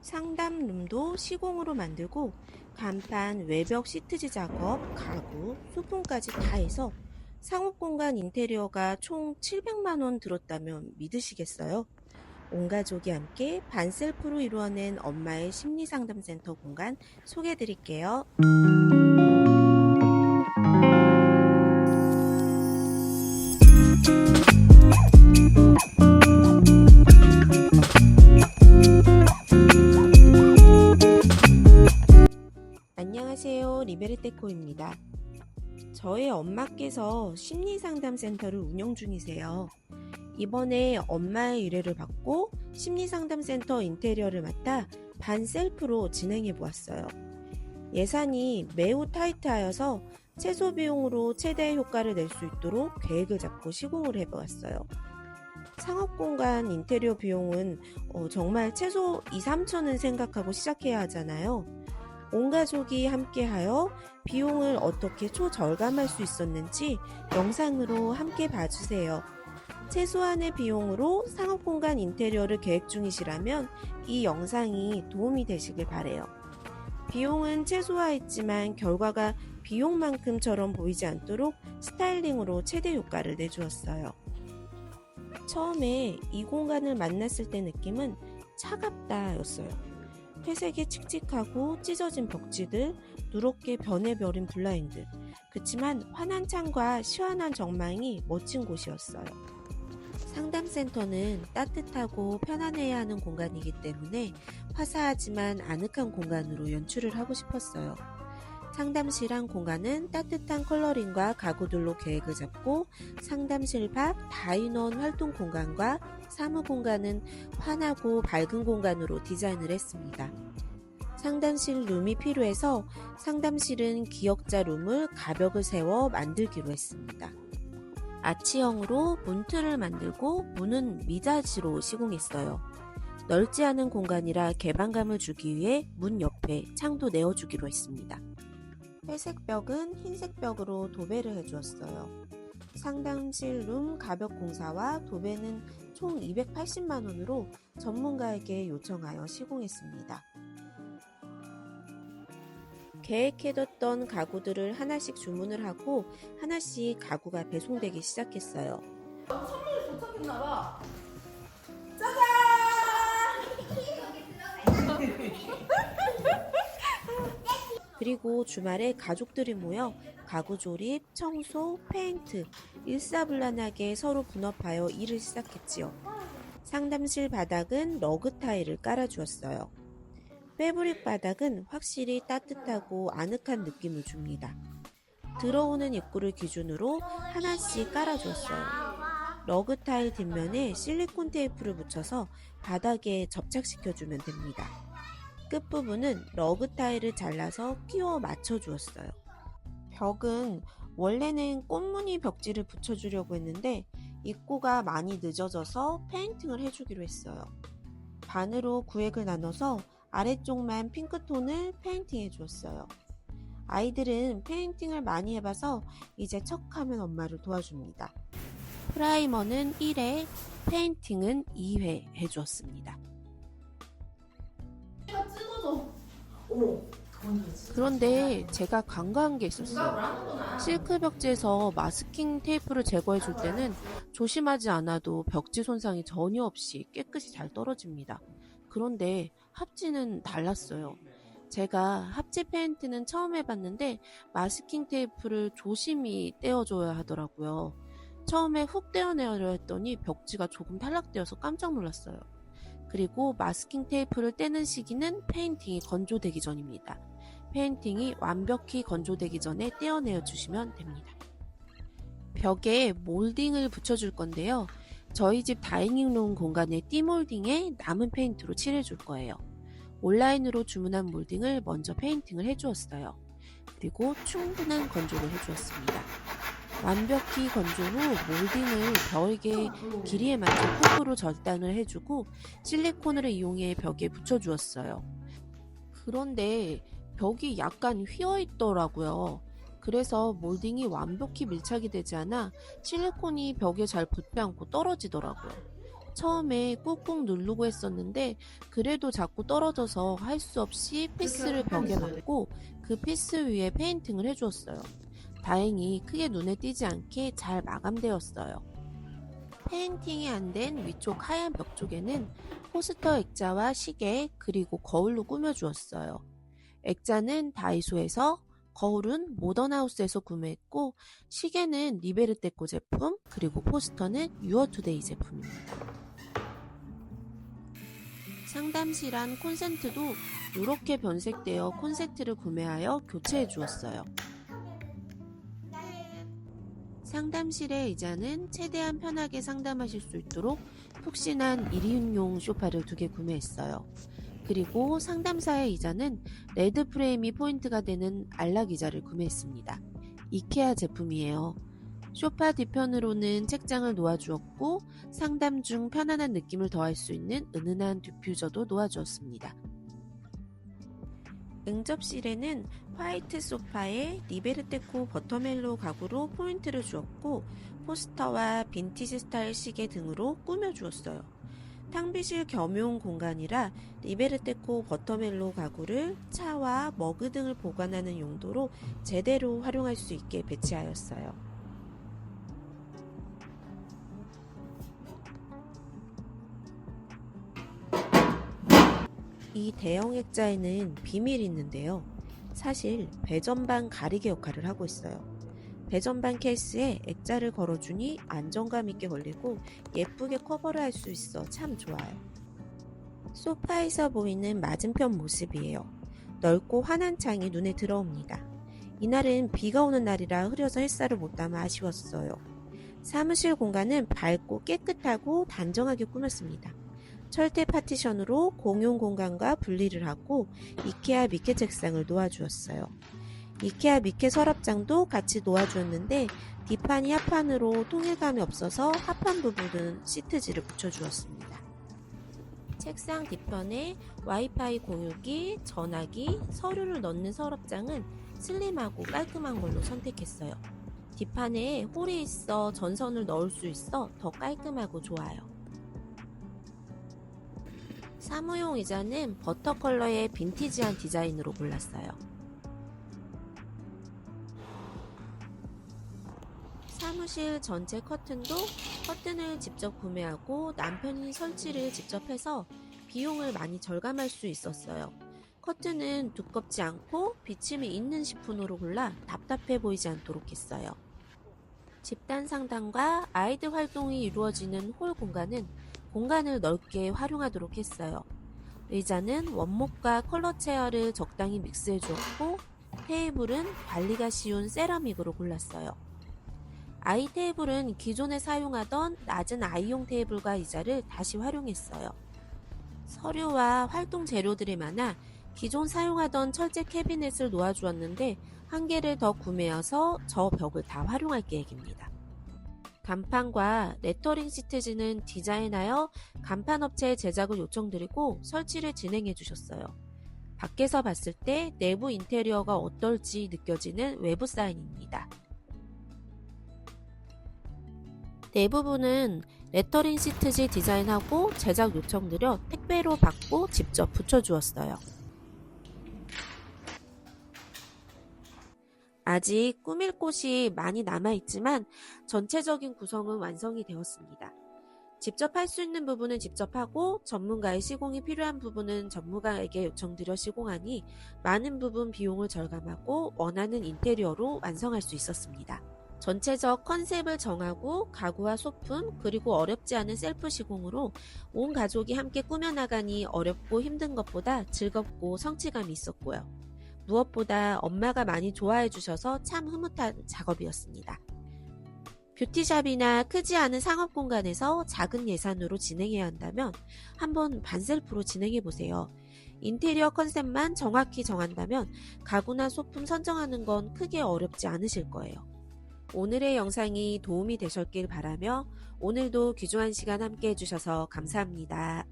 상담룸도 시공으로 만들고 간판, 외벽 시트지 작업, 가구, 소품까지 다 해서 상업 공간 인테리어가 총 700만 원 들었다면 믿으시겠어요? 온 가족이 함께 반셀프로 이루어낸 엄마의 심리 상담 센터 공간 소개해 드릴게요. 리베르테코입니다. 저의 엄마께서 심리상담센터를 운영 중이세요. 이번에 엄마의 의뢰를 받고 심리상담센터 인테리어를 맡아 반셀프로 진행해 보았어요. 예산이 매우 타이트하여서 최소 비용으로 최대의 효과를 낼 수 있도록 계획을 잡고 시공을 해 보았어요. 상업 공간 인테리어 비용은 어, 정말 최소 2, 3천은 생각하고 시작해야 하잖아요. 온 가족이 함께하여 비용을 어떻게 초절감할 수 있었는지 영상으로 함께 봐주세요. 최소한의 비용으로 상업 공간 인테리어를 계획 중이시라면 이 영상이 도움이 되시길 바래요. 비용은 최소화했지만 결과가 비용만큼처럼 보이지 않도록 스타일링으로 최대 효과를 내주었어요. 처음에 이 공간을 만났을 때 느낌은 차갑다 였어요. 회색이 칙칙하고 찢어진 벽지들, 누렇게 변해버린 블라인드. 그치만 환한 창과 시원한 정망이 멋진 곳이었어요. 상담센터는 따뜻하고 편안해야 하는 공간이기 때문에 화사하지만 아늑한 공간으로 연출을 하고 싶었어요. 상담실 한 공간은 따뜻한 컬러링과 가구들로 계획을 잡고 상담실 밖 다인원 활동 공간과 사무 공간은 환하고 밝은 공간으로 디자인을 했습니다. 상담실 룸이 필요해서 상담실은 기역자 룸을 가벽을 세워 만들기로 했습니다. 아치형으로 문틀을 만들고 문은 미닫이로 시공했어요. 넓지 않은 공간이라 개방감을 주기 위해 문 옆에 창도 내어주기로 했습니다. 회색 벽은 흰색 벽으로 도배를 해주었어요. 상담실 룸 가벽 공사와 도배는 총 280만 원으로 전문가에게 요청하여 시공했습니다. 계획해뒀던 가구들을 하나씩 주문을 하고 하나씩 가구가 배송되기 시작했어요. 도착했나봐. 그리고 주말에 가족들이 모여 가구 조립, 청소, 페인트, 일사불란하게 서로 분업하여 일을 시작했지요. 상담실 바닥은 러그 타일을 깔아주었어요. 패브릭 바닥은 확실히 따뜻하고 아늑한 느낌을 줍니다. 들어오는 입구를 기준으로 하나씩 깔아주었어요. 러그 타일 뒷면에 실리콘 테이프를 붙여서 바닥에 접착시켜주면 됩니다. 끝부분은 러그 타일을 잘라서 끼워 맞춰주었어요. 벽은 원래는 꽃무늬 벽지를 붙여주려고 했는데 입구가 많이 늦어져서 페인팅을 해주기로 했어요. 반으로 구획을 나눠서 아래쪽만 핑크톤을 페인팅 해 주었어요. 아이들은 페인팅을 많이 해봐서 이제 척하면 엄마를 도와줍니다. 프라이머는 1회, 페인팅은 2회 해주었습니다. 내가 찍어줘. 어머. 그런데 제가 간과한 게 있었어요. 실크 벽지에서 마스킹 테이프를 제거해 줄 때는 조심하지 않아도 벽지 손상이 전혀 없이 깨끗이 잘 떨어집니다. 그런데 합지는 달랐어요. 제가 합지 페인트는 처음 해봤는데 마스킹 테이프를 조심히 떼어줘야 하더라고요. 처음에 훅 떼어내려 했더니 벽지가 조금 탈락되어서 깜짝 놀랐어요. 그리고 마스킹 테이프를 떼는 시기는 페인팅이 건조되기 전입니다. 페인팅이 완벽히 건조되기 전에 떼어내어 주시면 됩니다. 벽에 몰딩을 붙여줄 건데요. 저희 집 다이닝룸 공간의 띠몰딩에 남은 페인트로 칠해줄 거예요. 온라인으로 주문한 몰딩을 먼저 페인팅을 해주었어요. 그리고 충분한 건조를 해주었습니다. 완벽히 건조 후 몰딩을 벽의 길이에 맞춰 폼으로 절단을 해주고 실리콘을 이용해 벽에 붙여주었어요. 그런데 벽이 약간 휘어 있더라고요. 그래서 몰딩이 완벽히 밀착이 되지 않아 실리콘이 벽에 잘 붙지 않고 떨어지더라고요. 처음에 꾹꾹 누르고 했었는데 그래도 자꾸 떨어져서 할 수 없이 피스를 벽에 맞고 그 피스 위에 페인팅을 해주었어요. 다행히 크게 눈에 띄지 않게 잘 마감되었어요. 페인팅이 안 된 위쪽 하얀 벽 쪽에는 포스터 액자와 시계 그리고 거울로 꾸며주었어요. 액자는 다이소에서 거울은 모던하우스에서 구매했고 시계는 리베르테코 제품 그리고 포스터는 유어투데이 제품입니다. 상담실 안 콘센트도 이렇게 변색되어 콘센트를 구매하여 교체해 주었어요. 상담실의 의자는 최대한 편하게 상담하실 수 있도록 푹신한 1인용 소파를 두 개 구매했어요. 그리고 상담사의 의자는 레드 프레임이 포인트가 되는 안락 의자를 구매했습니다. 이케아 제품이에요. 소파 뒤편으로는 책장을 놓아주었고 상담 중 편안한 느낌을 더할 수 있는 은은한 디퓨저도 놓아주었습니다. 응접실에는 화이트 소파에 리베르테코 버터멜로 가구로 포인트를 주었고 포스터와 빈티지 스타일 시계 등으로 꾸며 주었어요. 탕비실 겸용 공간이라 리베르테코 버터멜로 가구를 차와 머그 등을 보관하는 용도로 제대로 활용할 수 있게 배치하였어요. 이 대형 액자에는 비밀이 있는데요. 사실 배전반 가리개 역할을 하고 있어요. 배전반 케이스에 액자를 걸어주니 안정감 있게 걸리고 예쁘게 커버를 할 수 있어 참 좋아요. 소파에서 보이는 맞은편 모습이에요. 넓고 환한 창이 눈에 들어옵니다. 이날은 비가 오는 날이라 흐려서 햇살을 못 담아 아쉬웠어요. 사무실 공간은 밝고 깨끗하고 단정하게 꾸몄습니다. 철퇴 파티션으로 공용 공간과 분리를 하고 이케아 미케 책상을 놓아주었어요. 이케아 미케 서랍장도 같이 놓아주었는데 뒷판이 합판으로 통일감이 없어서 합판 부분은 시트지를 붙여주었습니다. 책상 뒤편에 와이파이 공유기, 전화기, 서류를 넣는 서랍장은 슬림하고 깔끔한 걸로 선택했어요. 뒷판에 홀이 있어 전선을 넣을 수 있어 더 깔끔하고 좋아요. 사무용 의자는 버터 컬러의 빈티지한 디자인으로 골랐어요. 사무실 전체 커튼도 커튼을 직접 구매하고 남편이 설치를 직접 해서 비용을 많이 절감할 수 있었어요. 커튼은 두껍지 않고 비침이 있는 시폰으로 골라 답답해 보이지 않도록 했어요. 집단 상담과 아이들 활동이 이루어지는 홀 공간은 공간을 넓게 활용하도록 했어요. 의자는 원목과 컬러 체어를 적당히 믹스해 주었고 테이블은 관리가 쉬운 세라믹으로 골랐어요. 아이 테이블은 기존에 사용하던 낮은 아이용 테이블과 의자를 다시 활용했어요. 서류와 활동 재료들이 많아 기존 사용하던 철제 캐비넷을 놓아주었는데 한 개를 더 구매해서 저 벽을 다 활용할 계획입니다. 간판과 레터링 시트지는 디자인하여 간판 업체에 제작을 요청드리고 설치를 진행해 주셨어요. 밖에서 봤을 때 내부 인테리어가 어떨지 느껴지는 외부 사인입니다. 내부분은 레터링 시트지 디자인하고 제작 요청드려 택배로 받고 직접 붙여주었어요. 아직 꾸밀 곳이 많이 남아있지만 전체적인 구성은 완성이 되었습니다. 직접 할 수 있는 부분은 직접 하고 전문가의 시공이 필요한 부분은 전문가에게 요청드려 시공하니 많은 부분 비용을 절감하고 원하는 인테리어로 완성할 수 있었습니다. 전체적 컨셉을 정하고 가구와 소품 그리고 어렵지 않은 셀프 시공으로 온 가족이 함께 꾸며나가니 어렵고 힘든 것보다 즐겁고 성취감이 있었고요. 무엇보다 엄마가 많이 좋아해 주셔서 참 흐뭇한 작업이었습니다. 뷰티샵이나 크지 않은 상업 공간에서 작은 예산으로 진행해야 한다면 한번 반셀프로 진행해 보세요. 인테리어 컨셉만 정확히 정한다면 가구나 소품 선정하는 건 크게 어렵지 않으실 거예요. 오늘의 영상이 도움이 되셨길 바라며 오늘도 귀중한 시간 함께 해주셔서 감사합니다.